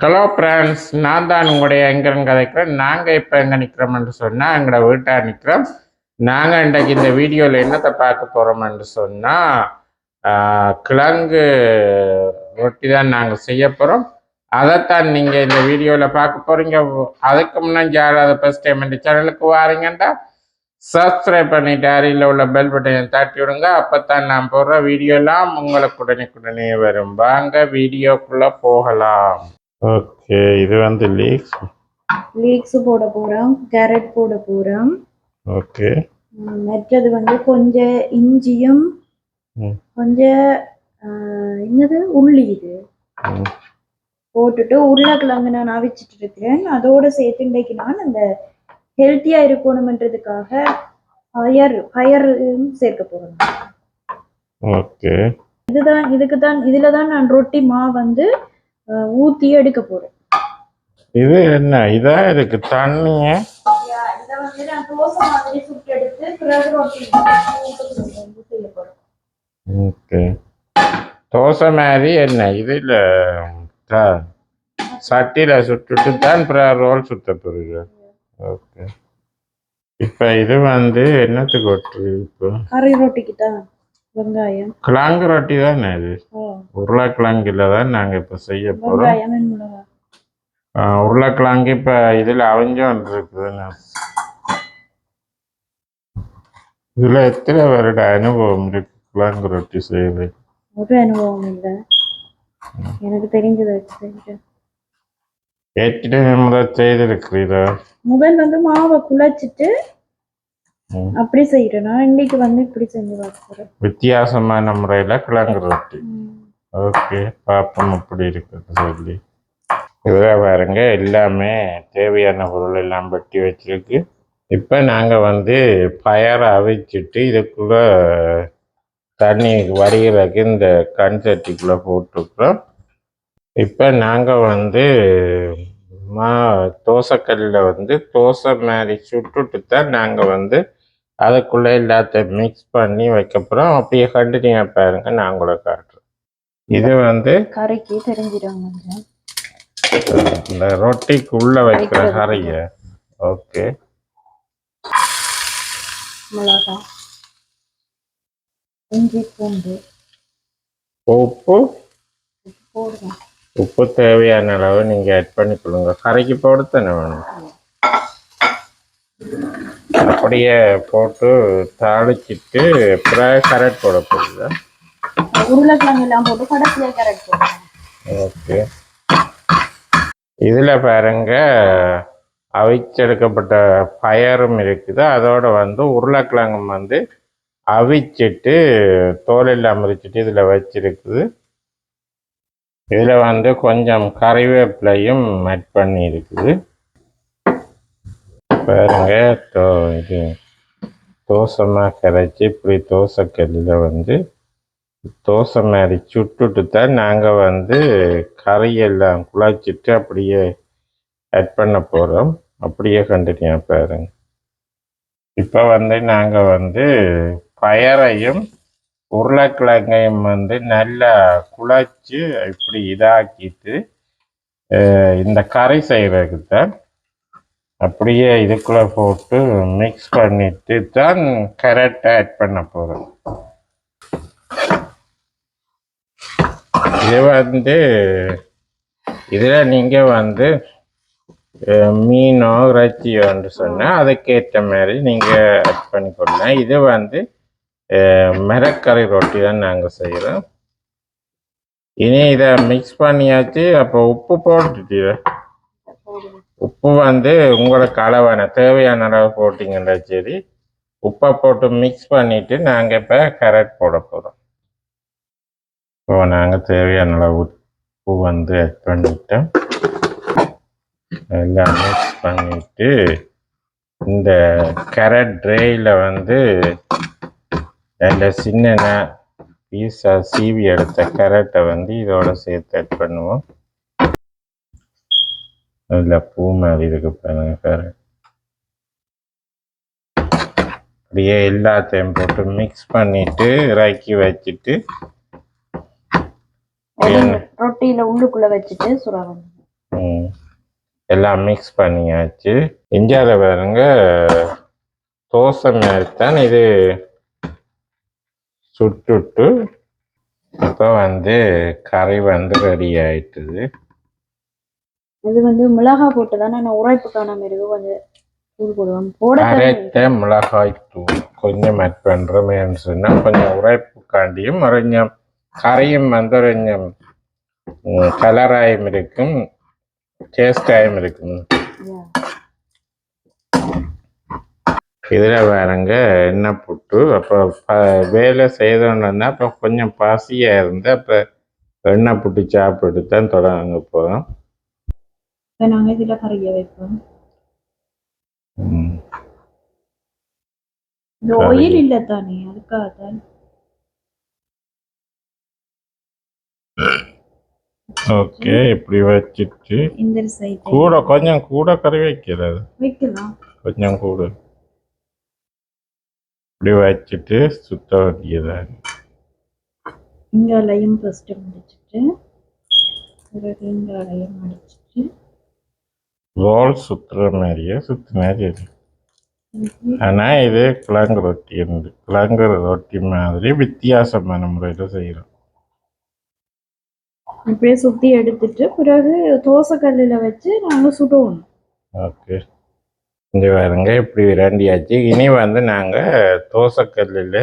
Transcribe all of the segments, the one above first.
Hello friends நான் தான் உங்களுடைய எங்கன்னு கதைக்கிறேன். நாங்கள் இப்போ எங்கே நிற்கிறோம்னு சொன்னால் எங்களோட வீட்டாக நிற்கிறோம் நாங்கள் இன்றைக்கு இந்த வீடியோவில் என்னத்தை பார்க்க போகிறோம்னு சொன்னால் கிழங்கு ரொட்டி தான் நாங்கள் செய்ய போகிறோம் அதைத்தான் நீங்கள் இந்த வீடியோவில் பார்க்க போகிறீங்க அதுக்கு முன்னாடி யாராவது ஃபஸ்ட் டைம் இந்த சேனலுக்கு வாரீங்கன்னா சப்ஸ்கிரைப் பண்ணிட்டு அருகில் உள்ள பெல் பட்டனை தட்டி விடுங்க. அப்போ தான் நான் போடுற வீடியோலாம் உங்களுக்கு உடனே வரும். வாங்க வீடியோக்குள்ளே போகலாம். ஓகே இது வந்து லீக்ஸ் லீக்ஸ் போட போறோம் கேரட் போட போறோம். ஓகே. மற்றது வந்து கொஞ்சம் இஞ்சியும். கொஞ்சம் என்னது? உள்ளி இது. போட்டுட்டு உருளைக்கிழங்கு நான் அவிச்சிட்டு இருக்கிறேன். அதோட சேர்த்து இன்றைக்கு நான் அந்த ஹெல்த்தியா இருக்கணும்ன்றதுக்காக பயர் பயர் சேர்க்க போறேன் ஓகே. இதுதான் இதுக்கு தான் இதுல தான் நான் ரொட்டி மா வந்து ஊத்தி எடுக்க போறேன். இது என்ன? இதா இருக்கு இதை போறேன். ஓகே. தோசை மாதிரி என்ன? இதில் சட்டியில் சுட்டுட்டு தான் ரோல் சுத்த போகிறீங்க ஓகே. இப்போ இது வந்து என்னத்துக்கு ஒட்டு இப்போ? கறி ரொட்டிக்கு தான் வெங்காயம். கிழங்கு ரொட்டி தானே இது? உருளைக்கிழங்குல தான் நாங்கள் இப்போ செய்ய போகிறோம் உருளைக்கிழங்கு இப்போ இதில் அவிஞ்சம் இருக்குதுன்னு இதில் எத்தனை வருட அனுபவம் இருக்கு கிழங்கு ரொட்டி செய்யுது ஒரு அனுபவம் இல்லை. எனக்கு தெரிஞ்சதை ஏற்கனவே முதல் செய்திருக்கிறீரா? முதல் வந்து மாவை குழச்சிட்டு. அப்படி செய்யறேன் இன்னைக்கு வந்து இப்படி செஞ்சு பார்க்குறேன் வித்தியாசமான முறையில் கிழங்கு ரொட்டி. ஓகே பார்ப்போம் அப்படி இருக்குது சொல்லி. இதில் பாருங்க எல்லாமே தேவையான பொருள் எல்லாம் வெட்டி வச்சுருக்கு. இப்போ நாங்கள் வந்து பயரை அவிச்சிட்டு இதுக்குள்ளே தண்ணி வடிகிறதுக்கு இந்த கண் சட்டிக்குள்ளே போட்டுருக்குறோம் இப்போ நாங்கள் வந்து மா தோசைக்கல்லில் வந்து தோசை மாதிரி சுட்டுட்டு தான் நாங்கள் வந்து அதுக்குள்ளே எல்லாத்தையும் மிக்ஸ் பண்ணி வைக்க அப்படியே கண்டினியூ பாருங்க நான் கூட காட்டுறேன். இது வந்து கறிக்கு தெரிஞ்சிடும் இந்த ரொட்டிக்குள்ளே வைக்கிற. கறிய ஓகே. மிளகா இஞ்சி பூண்டு. உப்பு. உப்பு தேவையான அளவு நீங்கள் ஆட் பண்ணிக்கொள்ளுங்க. கறிக்கு போட்டு தானே வேணும்? அப்படியே போட்டு தாளிச்சிட்டு அப்புறம் கரெக்ட் போட போகுது? உருளைக்கிழங்கு எல்லாம் போட்டு ஓகே. இதில் பாருங்க அவிச்செடுக்கப்பட்ட பயரும் இருக்குது. அதோட வந்து உருளைக்கிழங்கும் வந்து அவிச்சிட்டு தோலில் அமரிச்சிட்டு இதில் வச்சிருக்குது. இதில் வந்து கொஞ்சம் கறிவேப்பிலையும் ஆட் பண்ணி இருக்குது பாருங்க தோ இது தோசமாக கரைச்சி இப்படி தோசைக்கல்லில் வந்து தோசை மாதிரி சுட்டுட்டு தான் நாங்கள் வந்து கரையெல்லாம் குழாய்ச்சிட்டு அப்படியே ஆட் பண்ண போகிறோம் அப்படியே கண்டினியூ பாருங்க. இப்போ வந்து நாங்கள் வந்து பயரையும் உருளைக்கிழங்கையும் வந்து நல்லா குழச்சி இப்படி இதாக்கிட்டு இந்த கரை செய்கிறதுக்கு தான் அப்படியே இதுக்குள்ளே போட்டு மிக்ஸ் பண்ணிட்டு தான் கரெக்டாக ஆட் பண்ண போகிறோம் இது வந்து இதில் நீங்கள் வந்து மீனோ மீனோ இறைச்சியோன்னு சொன்னால் அதுக்கேற்ற மாதிரி நீங்கள் ஆட் பண்ணிக்கொள்ளலாம் இது வந்து மிரக்கரை ரொட்டி தான் நாங்கள் செய்கிறோம் இனி இதை மிக்ஸ் பண்ணியாச்சு அப்போ உப்பு போட்டுட்டீங்க. உப்பு வந்து உங்களுக்கு அளவான தேவையான அளவு போட்டிங்கன்னா சரி உப்பை போட்டு மிக்ஸ் பண்ணிவிட்டு நாங்கள் இப்போ கரெக்ட் போட போகிறோம் இப்போ நாங்கள் தேவையான அளவு உப்பு வந்து ஆட் பண்ணிட்டோம். எல்லாம் மிக்ஸ் பண்ணிட்டு இந்த கேரட் ட்ரேயில் வந்து ரெண்டு சின்ன பீஸாக சீவி எடுத்த கேரட்டை வந்து இதோட சேர்த்து ஆட் பண்ணுவோம். நல்லா பூ மாதிரி இருக்கு பாருங்க கேரட் அப்படியே எல்லாத்தையும் போட்டு மிக்ஸ் பண்ணிவிட்டு இறக்கி வச்சுட்டு ரொட்டியில உள்ளுக்குள்ள வச்சுட்டு சுறாவணும் ம். எல்லாம் மிக்ஸ் பண்ணியாச்சு இந்தியாவில் பாருங்க தோசை மாதிரி தான் இது சுட்டுட்டு இப்போ வந்து கறி வந்து ரெடி ஆயிட்டுது இது வந்து மிளகா போட்டு தான் நான் உரைப்பு காணாம இருக்கு கொஞ்சம் தூள் போட. அரைத்த மிளகாய் தூள் கொஞ்சம் ஆட் பண்ணுறோமேன்னு சொன்னால் கொஞ்சம் உரைப்புக்காண்டியும் கொஞ்சம் கறியும் வந்து கொஞ்சம் கலராயும் இருக்கும் டேஸ்டாயும் இருக்கும். இதில் வேறங்க எண்ணெய் போட்டு அப்போ வேலை செய்தோன்னா அப்போ கொஞ்சம் பசியாக இருந்து அப்போ எண்ணெய் போட்டு சாப்பிட்டு தான் தொடங்க போகிறோம் இப்ப நாங்க இதுல கறிய வைப்போம் இந்த. ஆயில் இல்ல தானே அதுக்காக தான் ஓகே இப்படி வச்சுட்டு இந்த சைடு கூட கொஞ்சம் கூட கறி வைக்கிறது வைக்கலாம். கொஞ்சம் கூட. இப்படி வச்சுட்டு சுத்த வேண்டியதாக இங்காலையும் ஃபர்ஸ்ட் முடிச்சிட்டு பிறகு இங்காலையும் அடிச்சிட்டு ரோல் சுற்றுற மாதிரியே சுற்றுற மாதிரி ஆனால் இது கிழங்கு ரொட்டி இருந்து கிழங்கு ரொட்டி மாதிரி வித்தியாசமான முறையில் செய்கிறோம் அப்படியே சுத்தி எடுத்துட்டு பிறகு தோசை கல்லுல வச்சு நாங்க சுடுவோம். ஓகே. இந்த பாருங்க இப்படி ரெண்டியாச்சு இனி வந்து நாங்கள் தோசைக்கல்லில்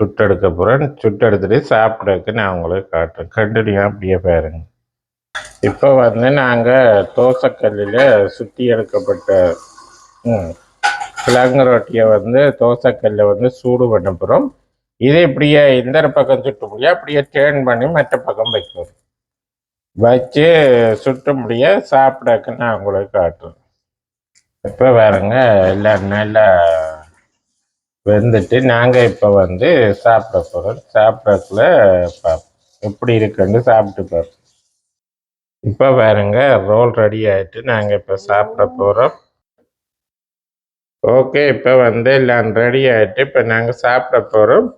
சுட்டெடுக்க போகிறோம் சுட்டெடுத்துட்டு சாப்பிட்றதுக்கு நான் உங்களுக்கு காட்டுறேன். கண்டினியூ அப்படியே பாருங்க. இப்போ வந்து நாங்கள் தோசைக்கல்லில் சுற்றி எடுக்கப்பட்ட கிழங்கு ரொட்டியை வந்து தோசைக்கல்லை வந்து சூடு பண்ண போகிறோம் இதை இப்படியே இந்த பக்கம் சுட்டு முடியாது அப்படியே டேர்ன் பண்ணி மற்ற பக்கம் வைக்கணும் வச்சு சுட்ட முடிய சாப்பிடக்கு நான் உங்களுக்கு காட்டுறேன் இப்போ பாருங்க எல்லாம் நல்லா வெந்துட்டு நாங்கள் இப்போ வந்து சாப்பிட போகிறோம் சாப்பிட்றதுக்குள்ள பார்ப்போம் எப்படி இருக்குன்னு சாப்பிட்டு பார்ப்போம் இப்போ பாருங்க ரோல் ரெடி ஆகிட்டு நாங்கள் இப்போ சாப்பிட போகிறோம் ஓகே இப்போ வந்து எல்லாம் ரெடி ஆகிட்டு இப்போ நாங்கள் சாப்பிட போகிறோம்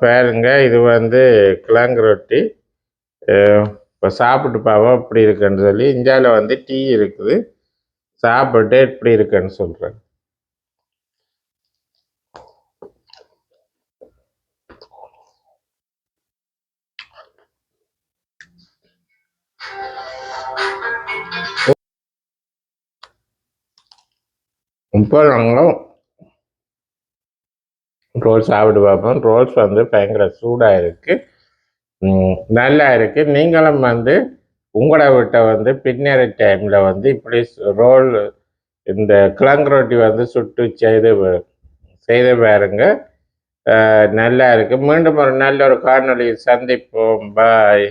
பாருங்க இது வந்து கிழங்கு ரொட்டி. இப்போ சாப்பிட்டு பார்ப்போம் இப்படி இருக்குன்னு சொல்லி இந்தியாவில் வந்து டீ இருக்குது. சாப்பிட்டு இப்படி இருக்குன்னு சொல்கிறேன் இப்போ நாங்கள் ரோல்ஸ் சாப்பிட்டு பார்ப்போம் ரோல்ஸ் வந்து பயங்கர சூடாக இருக்குது நல்லா இருக்குது நீங்களும் வந்து உங்களோட வீட்டை வந்து பின்னேற டைமில் வந்து இப்படி ரோல் இந்த கிழங்கு ரொட்டி வந்து சுட்டு செய்து செய்து பாருங்க. நல்லா இருக்குது மீண்டும் ஒரு நல்ல ஒரு காணொளி சந்திப்போம். பாய்